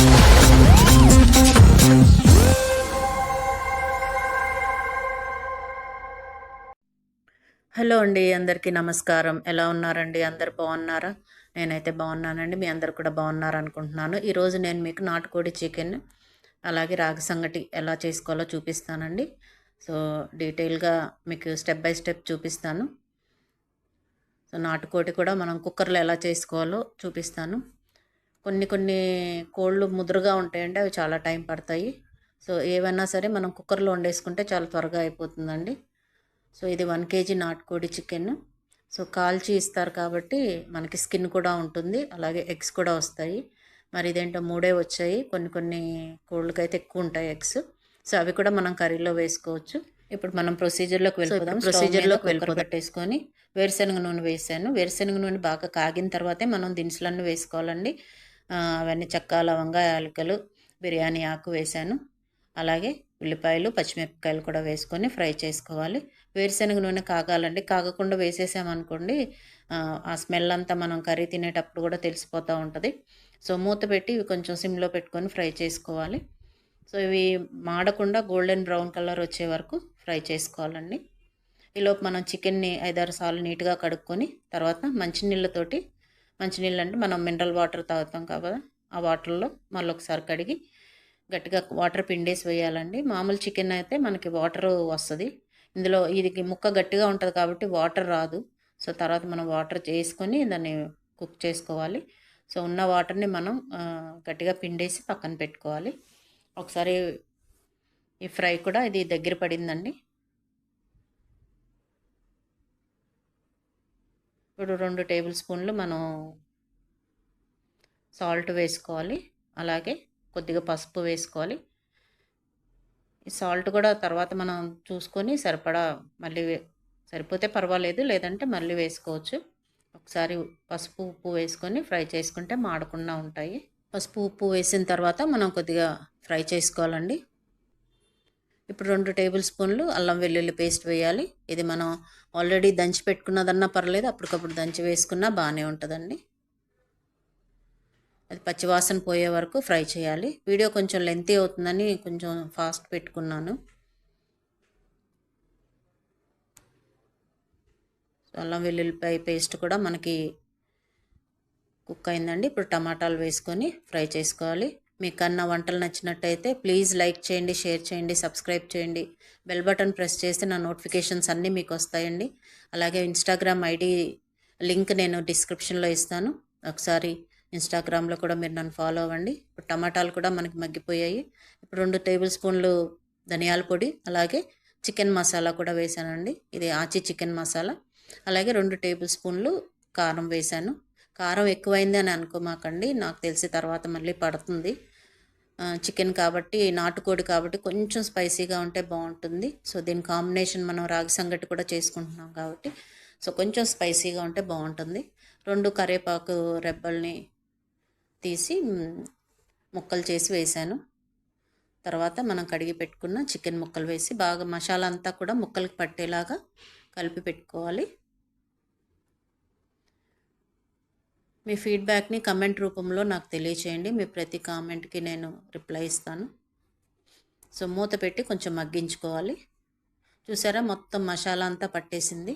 Hello అండి అందరికీ నమస్కారం. ఎలా ఉన్నారండి? అందరు బాగున్నారా? నేనైతే బాగున్నానండి. మీ అందరు కూడా బాగున్నారు అనుకుంటున్నాను ఈరోజు నేను మీకు నాటుకోడి చికెన్ అలాగే రాగి సంగటి ఎలా చేసుకోవాలో చూపిస్తానండి. సో డీటెయిల్గా మీకు స్టెప్ బై స్టెప్ చూపిస్తాను. సో నాటుకోడి కూడా మనం కుక్కర్లో ఎలా చేసుకోవాలో చూపిస్తాను. కొన్ని కొన్ని కోళ్ళు ముదురుగా ఉంటాయండి అవి చాలా టైం పడతాయి. సో ఏవైనా సరే మనం కుక్కర్లో వండేసుకుంటే చాలా త్వరగా అయిపోతుందండి. సో ఇది వన్ కేజీ నాటుకోడి చికెన్. సో కాల్చి ఇస్తారు కాబట్టి మనకి స్కిన్ కూడా ఉంటుంది అలాగే ఎగ్స్ కూడా వస్తాయి. మరి ఇదేంటో మూడే వచ్చాయి కొన్ని కొన్ని కోళ్ళకైతే ఎక్కువ ఉంటాయి ఎగ్స్. సో అవి కూడా మనం కర్రీలో వేసుకోవచ్చు. ఇప్పుడు మనం ప్రొసీజర్లోకి వెళ్ళిపోదాం. ప్రొసీజర్లోకి వెళ్ళిపో పెట్టేసుకొని వేరుశనగ నూనె వేసాను. వేరుశనగ నూనె బాగా కాగిన తర్వాతే మనం దినుసులన్నీ వేసుకోవాలండి. అవన్నీ చెక్క లవంగా యాలకులు బిర్యానీ ఆకు వేసాను అలాగే ఉల్లిపాయలు పచ్చిమిరపకాయలు కూడా వేసుకొని ఫ్రై చేసుకోవాలి. వేరుశనగ నూనె కాగాలండి. కాగకుండా వేసేసామనుకోండి ఆ, ఆ స్మెల్ అంతా మనం కర్రీ తినేటప్పుడు కూడా తెలిసిపోతూ ఉంటుంది. సో మూత పెట్టి ఇవి కొంచెం సిమ్లో పెట్టుకొని ఫ్రై చేసుకోవాలి. సో ఇవి మాడకుండా గోల్డెన్ బ్రౌన్ కలర్ వచ్చే వరకు ఫ్రై చేసుకోవాలండి. ఈలోపు మనం చికెన్ని ఐదారు సార్లు నీట్గా కడుక్కొని తర్వాత మంచినీళ్ళతోటి మంచినీళ్ళు అంటే మనం మినరల్ వాటర్ తాగుతాం కదా ఆ వాటర్లో మళ్ళీ ఒకసారి కడిగి గట్టిగా వాటర్ పిండేసి వేయాలండి. మామూలు చికెన్ అయితే మనకి వాటర్ వస్తుంది. ఇందులో ఇది ముక్క గట్టిగా ఉంటుంది కాబట్టి వాటర్ రాదు. సో తర్వాత మనం వాటర్ చేసుకొని దాన్ని కుక్ చేసుకోవాలి. సో ఉన్న వాటర్ని మనం గట్టిగా పిండేసి పక్కన పెట్టుకోవాలి. ఒకసారి ఈ ఫ్రై కూడా ఇది దగ్గర పడిందండి. ఇప్పుడు రెండు టేబుల్ స్పూన్లు మనం సాల్ట్ వేసుకోవాలి. అలాగే కొద్దిగా పసుపు వేసుకోవాలి. ఈ సాల్ట్ కూడా తర్వాత మనం చూసుకొని సరిపడా మళ్ళీ సరిపోతే పర్వాలేదు లేదంటే మళ్ళీ వేసుకోవచ్చు. ఒకసారి పసుపు ఉప్పు వేసుకొని ఫ్రై చేసుకుంటే మాడకుండా ఉంటాయి. పసుపు ఉప్పు వేసిన తర్వాత మనం కొద్దిగా ఫ్రై చేసుకోవాలండి. ఇప్పుడు రెండు టేబుల్ స్పూన్లు అల్లం వెల్లుల్లి పేస్ట్ వేయాలి. ఇది మనం ఆల్రెడీ దంచి పెట్టుకున్నదన్నా పర్లేదు అప్పటికప్పుడు దంచి వేసుకున్నా బాగానే ఉంటుందండి. అది పచ్చివాసన పోయే వరకు ఫ్రై చేయాలి. వీడియో కొంచెం లెంతీ అవుతుందని కొంచెం ఫాస్ట్ పెట్టుకున్నాను. అల్లం వెల్లుల్లిపాయ పేస్ట్ కూడా మనకి కుక్ అయిందండి. ఇప్పుడు టమాటాలు వేసుకొని ఫ్రై చేసుకోవాలి. మీకు అన్న వంటలు నచ్చినట్టయితే ప్లీజ్ లైక్ చేయండి షేర్ చేయండి సబ్స్క్రైబ్ చేయండి. బెల్ బటన్ ప్రెస్ చేస్తే నా నోటిఫికేషన్స్ అన్నీ మీకు వస్తాయండి అలాగే ఇన్స్టాగ్రామ్ ఐడి లింక్ నేను డిస్క్రిప్షన్లో ఇస్తాను. ఒకసారి ఇన్స్టాగ్రామ్లో కూడా మీరు నన్ను ఫాలో అవ్వండి. ఇప్పుడు టమాటాలు కూడా మనకి మగ్గిపోయాయి. ఇప్పుడు రెండు టేబుల్ స్పూన్లు ధనియాల పొడి అలాగే చికెన్ మసాలా కూడా వేసానండి ఇది ఆచి చికెన్ మసాలా. అలాగే రెండు టేబుల్ స్పూన్లు కారం వేశాను. కారం ఎక్కువైంది అని అనుకోమాకండి. నాకు తెలిసి తర్వాత మళ్ళీ పడుతుంది. చికెన్ కాబట్టి నాటుకోడి కాబట్టి కొంచెం స్పైసీగా ఉంటే బాగుంటుంది. సో దీని కాంబినేషన్ మనం రాగి సంగటి కూడా చేసుకుంటున్నాం కాబట్టి సో కొంచెం స్పైసీగా ఉంటే బాగుంటుంది. రెండు కరివేపాకు రెబ్బల్ని తీసి ముక్కలు చేసి వేశాను. తర్వాత మనం కడిగి పెట్టుకున్న చికెన్ ముక్కలు వేసి బాగా మసాలా అంతా కూడా ముక్కలకి పట్టేలాగా కలిపి పెట్టుకోవాలి. మీ ఫీడ్బ్యాక్ని కమెంట్ రూపంలో నాకు తెలియచేయండి. మీ ప్రతి కామెంట్కి నేను రిప్లై ఇస్తాను. సో మూత పెట్టి కొంచెం మగ్గించుకోవాలి. చూసారా? మొత్తం మసాలా అంతా పట్టేసింది.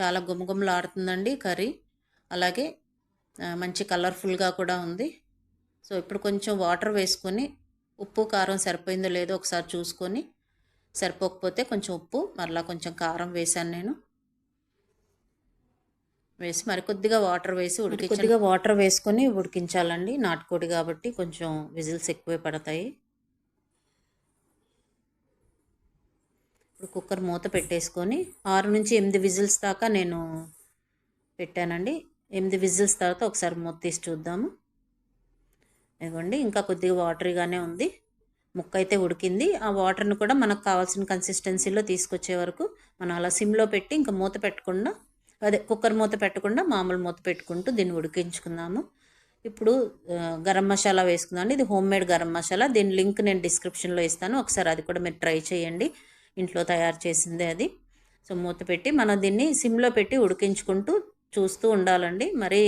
చాలా గుమగుమలాడుతుందండి కర్రీ. అలాగే మంచి కలర్ఫుల్గా కూడా ఉంది. సో ఇప్పుడు కొంచెం వాటర్ వేసుకొని ఉప్పు కారం సరిపోయిందో లేదో ఒకసారి చూసుకొని సరిపోకపోతే కొంచెం ఉప్పు మరలా కొంచెం కారం వేశాను నేను. వేసి మరి కొద్దిగా వాటర్ వేసి ఉడికి కొద్దిగా వాటర్ వేసుకొని ఉడికించాలండి. నాటుకోడి కాబట్టి కొంచెం విజిల్స్ ఎక్కువే పడతాయి. ఇప్పుడు కుక్కర్ మూత పెట్టేసుకొని ఆరు నుంచి ఎనిమిది విజిల్స్ దాకా నేను పెట్టానండి. ఎనిమిది విజిల్స్ తర్వాత ఒకసారి మూత తీసి చూద్దాము. ఇదిగోండి ఇంకా కొద్దిగా వాటరీగానే ఉంది. ముక్క అయితే ఉడికింది. ఆ వాటర్ని కూడా మనకు కావాల్సిన కన్సిస్టెన్సీలో తీసుకొచ్చే వరకు మనం అలా సిమ్లో పెట్టి ఇంకా మూత పెట్టకుండా అదే కుక్కర్ మూత పెట్టకుండా మామూలు మూత పెట్టుకుంటూ దీన్ని ఉడికించుకుందాము. ఇప్పుడు గరం మసాలా వేసుకుందాం ఇది హోమ్ మేడ్ గరం మసాలా. దీని లింక్ నేను డిస్క్రిప్షన్లో ఇస్తాను. ఒకసారి అది కూడా మీరు ట్రై చేయండి. ఇంట్లో తయారు చేసిందే అది. సో మూత పెట్టి మనం దీన్ని సిమ్లో పెట్టి ఉడికించుకుంటూ చూస్తూ ఉండాలండి. మరి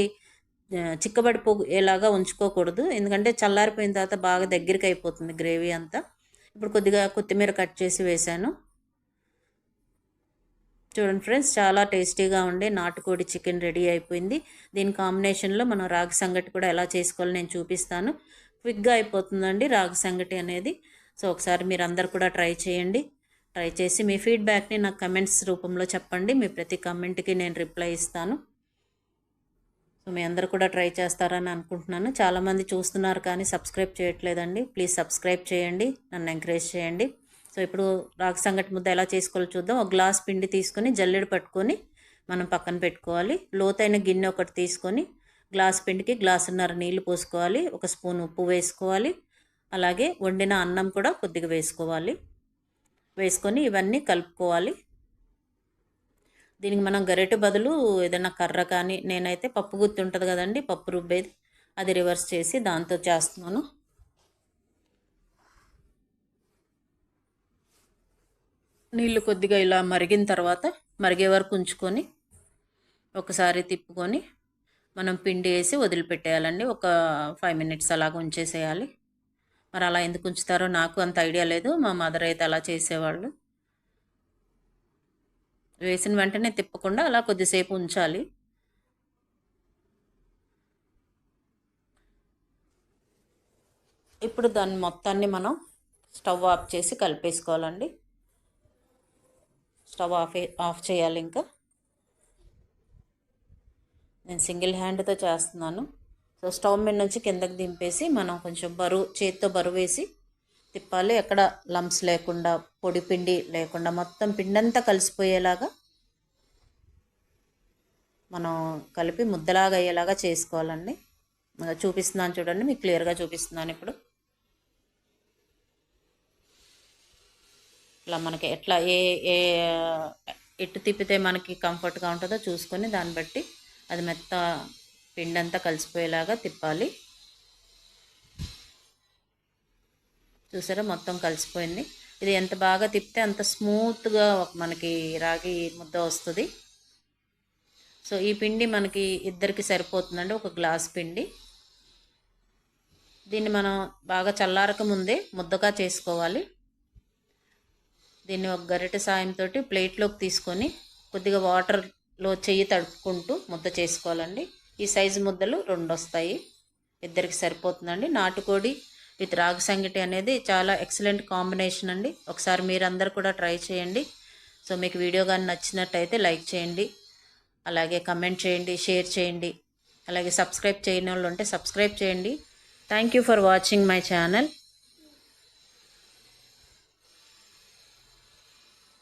చిక్కబడిపో ఎలాగా ఉంచుకోకూడదు. ఎందుకంటే చల్లారిపోయిన తర్వాత బాగా దగ్గరికి అయిపోతుంది గ్రేవీ అంతా. ఇప్పుడు కొద్దిగా కొత్తిమీర కట్ చేసి వేశాను. చూడండి ఫ్రెండ్స్ చాలా టేస్టీగా ఉండే నాటుకోడి చికెన్ రెడీ అయిపోయింది. దీని కాంబినేషన్లో మనం రాగి సంగటి కూడా ఎలా చేసుకోవాలో నేను చూపిస్తాను. క్విక్గా అయిపోతుందండి రాగి సంగటి అనేది. సో ఒకసారి మీరు అందరు కూడా ట్రై చేయండి. ట్రై చేసి మీ ఫీడ్బ్యాక్ని నాకు కమెంట్స్ రూపంలో చెప్పండి. మీ ప్రతి కమెంట్కి నేను రిప్లై ఇస్తాను. సో మీ అందరు కూడా ట్రై చేస్తారని అనుకుంటున్నాను. చాలామంది చూస్తున్నారు కానీ సబ్స్క్రైబ్ చేయట్లేదండి. ప్లీజ్ సబ్స్క్రైబ్ చేయండి. నన్ను ఎంకరేజ్ చేయండి. ఇప్పుడు రాగి సంగటి ముద్ద ఎలా చేసుకోవాలో చూద్దాం. ఒక గ్లాస్ పిండి తీసుకొని జల్లెడ పట్టుకొని మనం పక్కన పెట్టుకోవాలి. లోతైన గిన్నె ఒకటి తీసుకొని గ్లాస్ పిండికి గ్లాసున్నర నీళ్ళు పోసుకోవాలి. ఒక స్పూన్ ఉప్పు వేసుకోవాలి. అలాగే వండిన అన్నం కూడా కొద్దిగా వేసుకోవాలి. వేసుకొని ఇవన్నీ కలుపుకోవాలి. దీనికి మనం గరిటె బదులు ఏదైనా కర్ర కానీ నేనైతే పప్పు గుత్తి ఉంటుంది కదండి పప్పు రుబ్బేది అది రివర్స్ చేసి దాంతో చేస్తున్నాను. నీళ్ళు కొద్దిగా ఇలా మరిగిన తర్వాత మరిగే వరకు ఉంచుకొని ఒకసారి తిప్పుకొని మనం పిండి వేసి వదిలిపెట్టేయాలండి. ఒక ఫైవ్ మినిట్స్ అలాగ ఉంచేసేయాలి. మరి అలా ఎందుకు ఉంచుతారో నాకు అంత ఐడియా లేదు. మా మదర్ అయితే అలా చేసేవాళ్ళు. వేసిన వెంటనే తిప్పకుండా అలా కొద్దిసేపు ఉంచాలి. ఇప్పుడు దాన్ని మొత్తాన్ని మనం స్టవ్ ఆఫ్ చేసి కలిపేసుకోవాలండి. స్టవ్ ఆఫ్ ఆఫ్ చేయాలి ఇంకా. నేను సింగిల్ హ్యాండ్తో చేస్తున్నాను. సో స్టవ్ మీద నుంచి కిందకి దింపేసి మనం కొంచెం బరువు చేతితో బరువు వేసి తిప్పాలి. ఎక్కడ లంప్స్ లేకుండా పొడి పిండి లేకుండా మొత్తం పిండి అంతా కలిసిపోయేలాగా మనం కలిపి ముద్దలాగా అయ్యేలాగా చేసుకోవాలండి. చూపిస్తున్నాను చూడండి మీకు క్లియర్గా చూపిస్తున్నాను ఇప్పుడు. ఇట్లా మనకి ఎట్లా ఏ ఏ ఎటు తిప్పితే మనకి కంఫర్ట్గా ఉంటుందో చూసుకొని దాన్ని బట్టి అది మెత్త పిండి అంతా కలిసిపోయేలాగా తిప్పాలి. చూసారా? మొత్తం కలిసిపోయింది. ఇది ఎంత బాగా తిప్పితే అంత స్మూత్గా మనకి రాగి ముద్ద వస్తుంది. సో ఈ పిండి మనకి ఇద్దరికి సరిపోతుందండి. ఒక గ్లాస్ పిండి. దీన్ని మనం బాగా చల్లారక ముందే ముద్దగా చేసుకోవాలి. దీన్ని ఒక గరిటె సాయంతో ప్లేట్లోకి తీసుకొని కొద్దిగా వాటర్లో చెయ్యి తడుపుకుంటూ ముద్ద చేసుకోవాలండి. ఈ సైజు ముద్దలు రెండు వస్తాయి ఇద్దరికి సరిపోతుందండి. నాటుకోడి విత్ రాగి సంగటి అనేది చాలా ఎక్సలెంట్ కాంబినేషన్ అండి. ఒకసారి మీరందరూ కూడా ట్రై చేయండి. సో మీకు వీడియో కానీ నచ్చినట్టయితే లైక్ చేయండి. అలాగే కమెంట్ చేయండి షేర్ చేయండి. అలాగే సబ్స్క్రైబ్ చేయని వాళ్ళు ఉంటే సబ్స్క్రైబ్ చేయండి. Thank you for watching my channel.